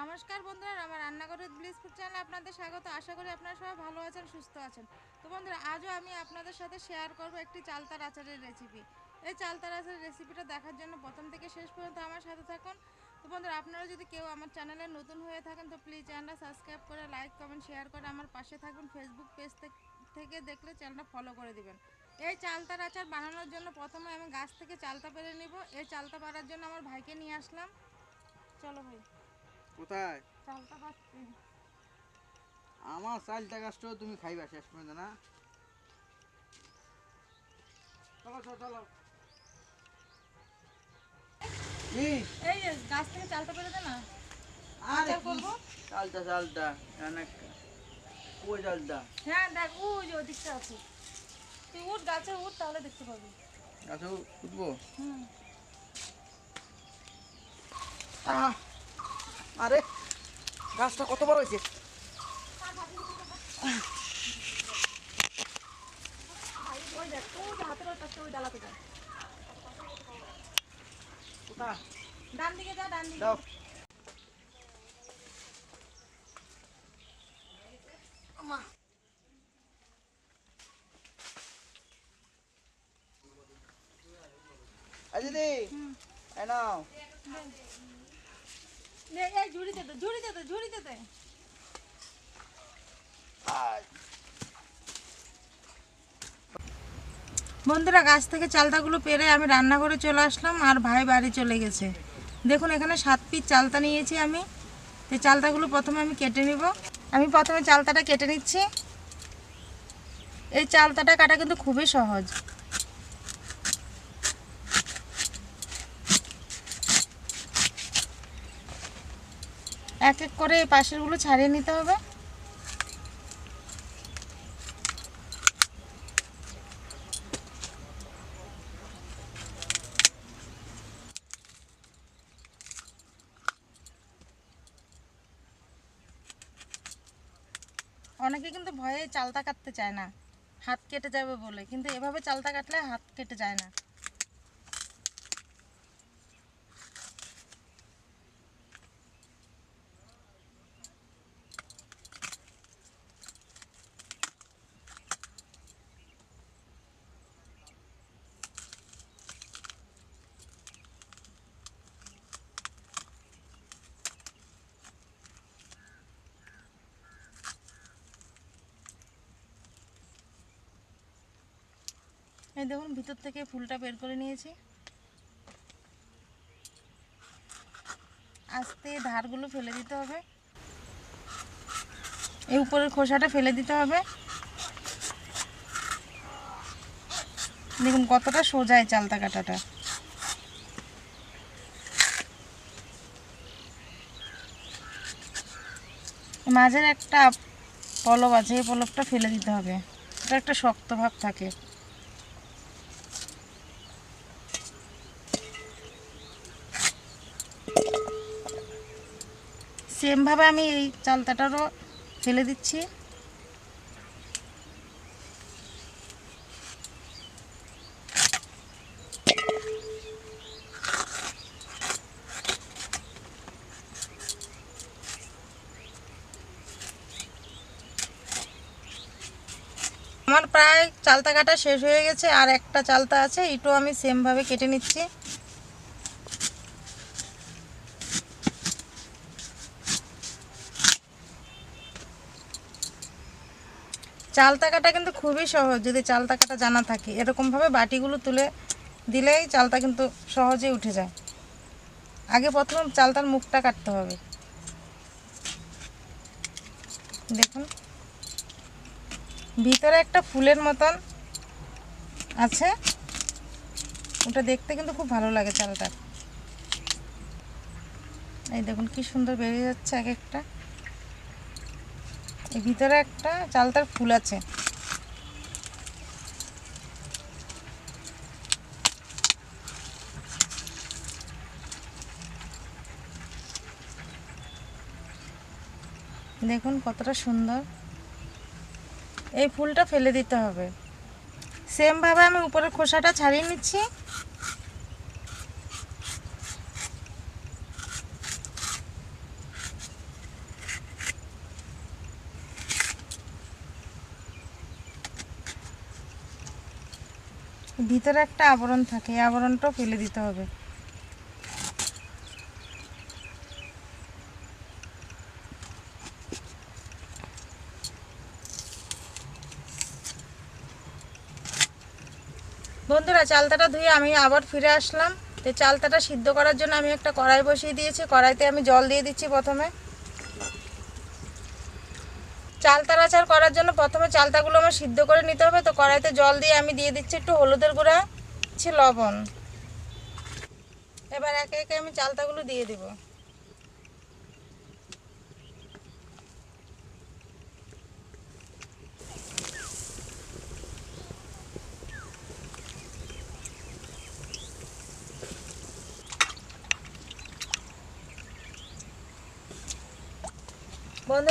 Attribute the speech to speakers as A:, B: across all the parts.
A: নমস্কার বন্ধুরা, আমার রান্নাঘরের ফুড চ্যানেলে আপনাদের স্বাগত। আশা করি আপনারা সবাই ভালো আছেন, সুস্থ আছেন। তো বন্ধুরা, আজও আমি আপনাদের সাথে শেয়ার করব একটি চালতার আচারের রেসিপি এই চালতার আচারের রেসিপিটা দেখার জন্য প্রথম থেকে শেষ পর্যন্ত আমার সাথে থাকুন। তো বন্ধুরা, আপনারা যদি কেউ আমার চ্যানেলে নতুন হয়ে থাকেন, তো প্লিজ চ্যানেলটা সাবস্ক্রাইব করে লাইক কমেন্ট শেয়ার করে আমার পাশে থাকুন। ফেসবুক পেজ থেকে দেখলে চ্যানেলটা ফলো করে দিবেন। এই চালতার আচার বানানোর জন্য প্রথমে আমি গাছ থেকে চালতা পেরে নিব। এই চালতা পাড়ার জন্য আমার ভাইকে নিয়ে আসলাম। চলো ভাই।
B: কোথায়?
A: চালতা পাচ্ছি
B: আমার চালটা গাছটাও তুমি খাইবা শেষ পর্যন্ত না? চলো চলো চলো।
A: এই গাছ থেকে চালতা পেরে দে না?
B: আরে? চালটা চালটা। অনেক ওই চালটা?
A: হ্যাঁ দেখ ওই যে ওদিকটা আছে। তুই উঠ গাছে উঠ তাহলে দেখতে পাবি।
B: গাছে উঠবো?
A: হুম।
B: আহ! আরে গাছটা কত বড় হয়েছে?
A: ডান দিকে যা
B: দিদি এই নাও।
A: দে এই ঝুড়িতে দে ঝুড়িতে দে ঝুড়িতে দে। বন্ধুরা গাছ থেকে চালতাগুলো পেরে আমি রান্নাঘরে চলে আসলাম আর ভাই বাড়ি চলে গেছে। দেখুন এখানে সাত পিস চালতা নিয়েছি আমি। এই চালতাগুলো প্রথমে আমি কেটে নিব। আমি প্রথমে চালতাটা কেটে নিচ্ছি। এই চালতাটা কাটা কিন্তু খুবই সহজ। এক এক করে এই পাশেরগুলো ছাড়িয়ে নিতে হবে। অনেকে কিন্তু ভয়ে চালতা কাটতে চায় না। হাত কেটে যাবে বলে। কিন্তু এভাবে চালতা কাটলে হাত কেটে যায় না। এই দেখুন, ভিতর থেকে ফুলটা বের করে নিয়েছি। আস্তে ধারগুলো ফেলে দিতে হবে। এই উপরের খোসাটা ফেলে দিতে হবে। দেখুন, কতটা সোজায় চালতা কাটাটা। মাঝের একটা পলব আছে, এই পলবটা ফেলে দিতে হবে। এটা একটা শক্ত ভাব থাকে। সেমভাবে আমি এই চালতাটারও ফেলে দিচ্ছি। আমার প্রায় চালতা কাটা শেষ হয়ে গেছে, আর একটা চালতা আছে, এটাও আমি সেমভাবে কেটে নিচ্ছি। চালতা কাটা কিন্তু খুবই সহজ, যদি চালতা কাটা জানা থাকে। এরকমভাবে বাটিগুলো তুলে দিলেই চালতা কিন্তু সহজেই উঠে যায়। আগে প্রথমে চালতার মুখটা কাটতে হবে। দেখুন। ভিতরে একটা ফুলের মতন আছে। ওটা দেখতে কিন্তু খুব ভালো লাগে চালটা এই দেখুন কি সুন্দর বেরিয়ে যাচ্ছে এক একটা। এর ভিতরে একটা চালতার ফুল আছে। দেখুন কতটা সুন্দর। এই ফুলটা ফেলে দিতে হবে। সেমভাবে আমি উপরের খোসাটা ছাড়িয়ে নিচ্ছি। ভিতরে একটা আবরণ থাকে, এই আবরণটাও ফেলে দিতে হবে। বন্ধুরা, চালতাটা ধুয়ে আমি আবার ফিরে আসলাম। তো চালতাটা সিদ্ধ করার জন্য আমি একটা কড়াই বসিয়ে দিয়েছি। কড়াইতে আমি জল দিয়ে দিচ্ছি প্রথমে। চালতার আচার করার জন্য প্রথমে চালতাগুলো আমার সিদ্ধ করে নিতে হবে। তো কড়াইতে জল দিয়ে আমি দিয়ে দিচ্ছি একটু হলুদের গুঁড়া দিচ্ছি লবণ। এবার একে একে আমি চালতাগুলো দিয়ে দিব।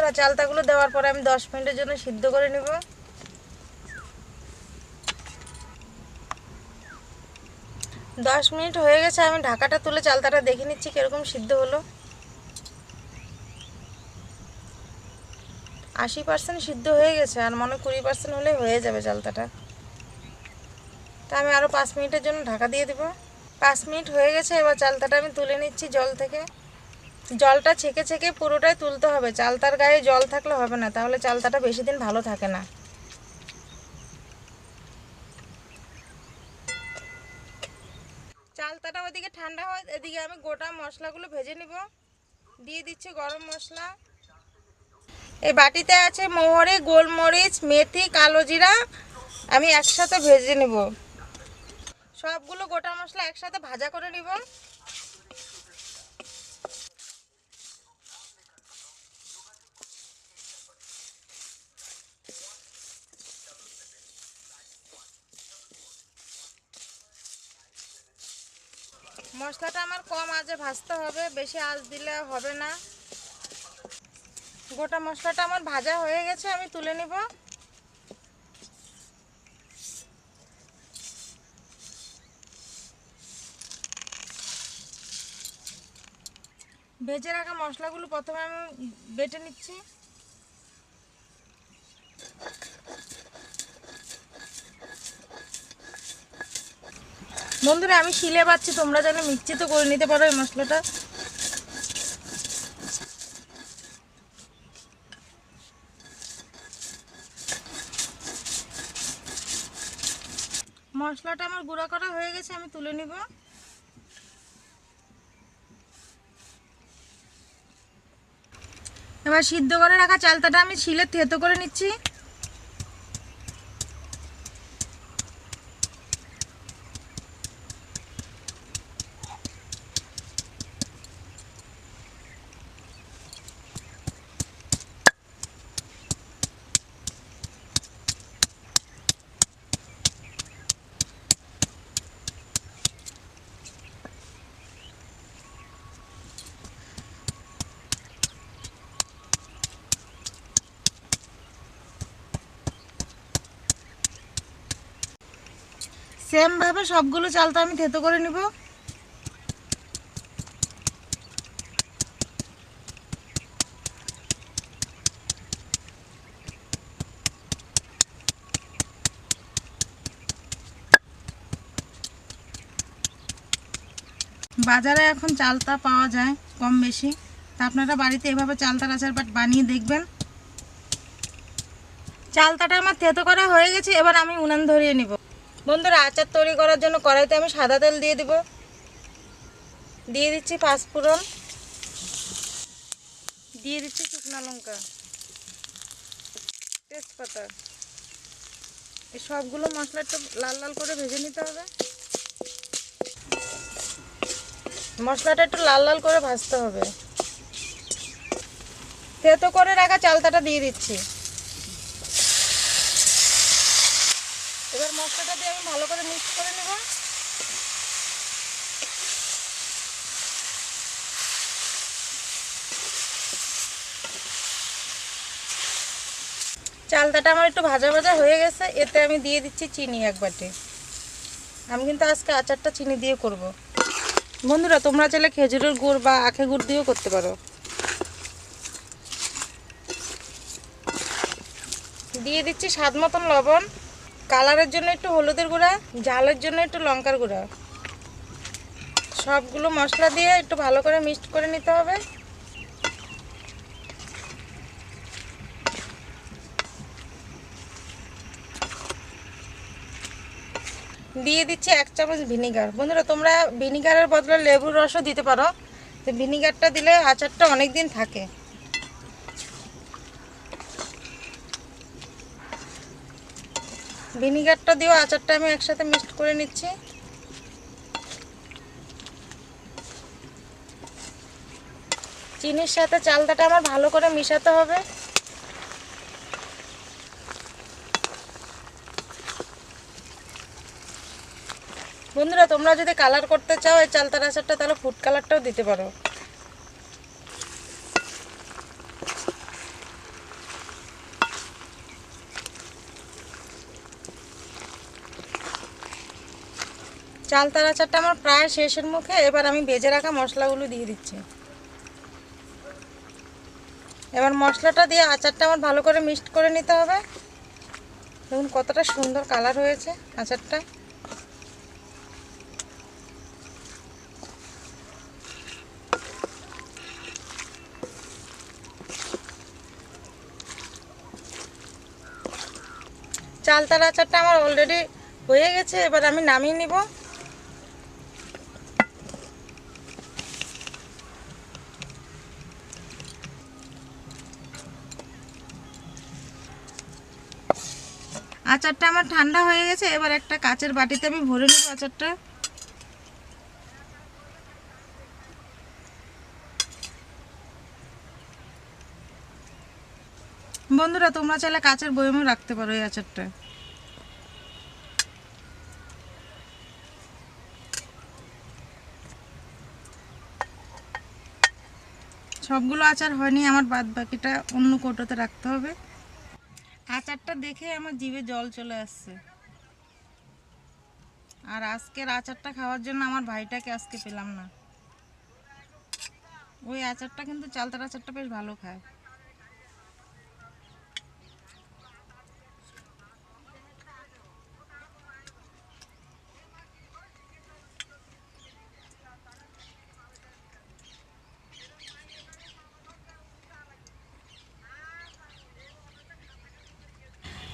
A: বন্ধুরা চালতাগুলো দেওয়ার পরে আমি দশ মিনিটের জন্য সিদ্ধ করে নেব। দশ মিনিট হয়ে গেছে, আমি ঢাকাটা তুলে চালতাটা দেখে নিচ্ছি কীরকম সিদ্ধ হলো। আশি পার্সেন্ট সিদ্ধ হয়ে গেছে, আর মনে কুড়ি পার্সেন্ট হলে হয়ে যাবে চালতাটা। তা আমি আরও পাঁচ মিনিটের জন্য ঢাকা দিয়ে দেবো। পাঁচ মিনিট হয়ে গেছে, এবার চালতাটা আমি তুলে নিচ্ছি জল থেকে। জলটা ছেঁকে ছেঁকে পুরোটাই তুলতে হবে। চালতার গায়ে জল থাকলে হবে না, তাহলে চালতাটা বেশি দিন ভালো থাকে না। চালতাটা ওইদিকে ঠান্ডা হয় এদিকে আমি গোটা মশলাগুলো ভেজে নিব। দিয়ে দিচ্ছি গরম মশলা। এই বাটিতে আছে মোহরে, গোলমরিচ, মেথি, কালো জিরা, আমি একসাথে ভেজে নিব। সবগুলো গোটা মশলা একসাথে ভাজা করে নিব। মশলাটা আমার কম আঁচে ভাজতে হবে, বেশি আঁচ দিলে হবে না। গোটা মশলাটা আমার ভাজা হয়ে গেছে, আমি তুলে নিব। ভেজে রাখা মশলাগুলো প্রথমে আমি বেটে নিচ্ছি। বন্ধুরা, আমি শিলে পাচ্ছি তোমরা যেন মিক্সিতে করে নিতে পারো এই মশলাটা। মশলাটা আমার গুঁড়া করা হয়ে গেছে, আমি তুলে নিব। এবার সিদ্ধ করে রাখা চালতাটা আমি শিলে থেতো করে নিচ্ছি। সেম ভাবে সবগুলো চালটা আমি থেতো করে নিব। বাজারে এখন চালতা পাওয়া যায় কম বেশি। তা আপনারা বাড়িতে এভাবে চালতার আচার বাট বানিয়ে দেখবেন। চালতাটা আমার থেতো করা হয়ে গেছে, এবার আমি উনান ধরিয়ে নিব। বন্ধুরা, আচার তৈরি করার জন্য কড়াইতে আমি সাদা তেল দিয়ে দিব। দিয়ে দিচ্ছি পাঁচফোড়ন দিয়ে দিচ্ছি শুকনো লঙ্কা। তেজপাতা। এই সবগুলো মশলা একটু লাল লাল করে ভেজে নিতে হবে। মশলাটা একটু লাল লাল করে ভাজতে হবে। থেতো করে রাখা চালতাটা দিয়ে দিচ্ছি এবার মশলাটা দিয়ে আমি ভালো করে মিক্স করে নেব। চালতাটা আমার একটু ভাজা ভাজা হয়ে গেছে, এতে আমি দিয়ে দিচ্ছি চিনি এক বাটি। আমি কিন্তু আজকে আচারটা চিনি দিয়ে করব। বন্ধুরা, তোমরা চাইলে খেজুরের গুড় বা আখে গুড় দিয়েও করতে পারো। দিয়ে দিচ্ছি স্বাদ মতন লবণ। কালারের জন্য একটু হলুদের গুঁড়া ঝালের জন্য একটু লঙ্কার গুঁড়া। সবগুলো মশলা দিয়ে একটু ভালো করে মিক্সড করে নিতে হবে। দিয়ে দিচ্ছি এক চামচ ভিনিগার। বন্ধুরা, তোমরা ভিনিগারের বদলে লেবুর রসও দিতে পারো। তো ভিনিগারটা দিলে আচারটা অনেক দিন থাকে। ভিনিগারটা দিয়েও আচারটা আমি একসাথে মিক্সড করে নিচ্ছি। চিনির সাথে চালতাটা আমার ভালো করে মিশাতে হবে। বন্ধুরা, তোমরা যদি কালার করতে চাও, এই চালতার আচারটা, তাহলে ফুড কালারটাও দিতে পারো। চালতার আচারটা আমার প্রায় শেষের মুখে, এবার আমি ভেজে রাখা মশলাগুলো দিয়ে দিচ্ছি। এবার মশলাটা দিয়ে আচারটা আমার ভালো করে মিক্সড করে নিতে হবে। দেখুন কতটা সুন্দর কালার হয়েছে আচারটা। চালতার আচারটা আমার অলরেডি হয়ে গেছে, এবার আমি নামিয়ে নিব। আচারটা আমার ঠান্ডা হয়ে গেছে, এবার একটা কাচের বাটিতে আমি ভরে নেব আচারটা। বন্ধুরা, তোমরা চাইলে কাচের বয়মেও রাখতে পারো এই আচারটা। সবগুলো আচার হয়নি, আমার বাদ বাকিটা অন্য কৌটোতে রাখতে হবে। আচারটা দেখে আমার জিভে জল চলে আসছে। আর আজকের আচারটা খাওয়ার জন্য আমার ভাইটাকে আজকে পেলাম না। ওই আচারটা কিন্তু চালতার আচারটা বেশ ভালো খায়।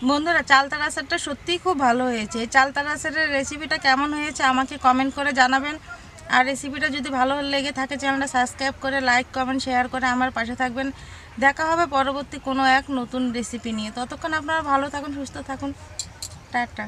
A: বন্ধুরা, চালতার আচারটা সত্যিই খুব ভালো হয়েছে। এই চালতার আচারের রেসিপিটা কেমন হয়েছে আমাকে কমেন্ট করে জানাবেন। আর রেসিপিটা যদি ভালো লেগে থাকে চ্যানেলটা সাবস্ক্রাইব করে লাইক কমেন্ট শেয়ার করে আমার পাশে থাকবেন। দেখা হবে পরবর্তী কোনো এক নতুন রেসিপি নিয়ে। ততক্ষণ আপনারা ভালো থাকুন, সুস্থ থাকুন। টাটা।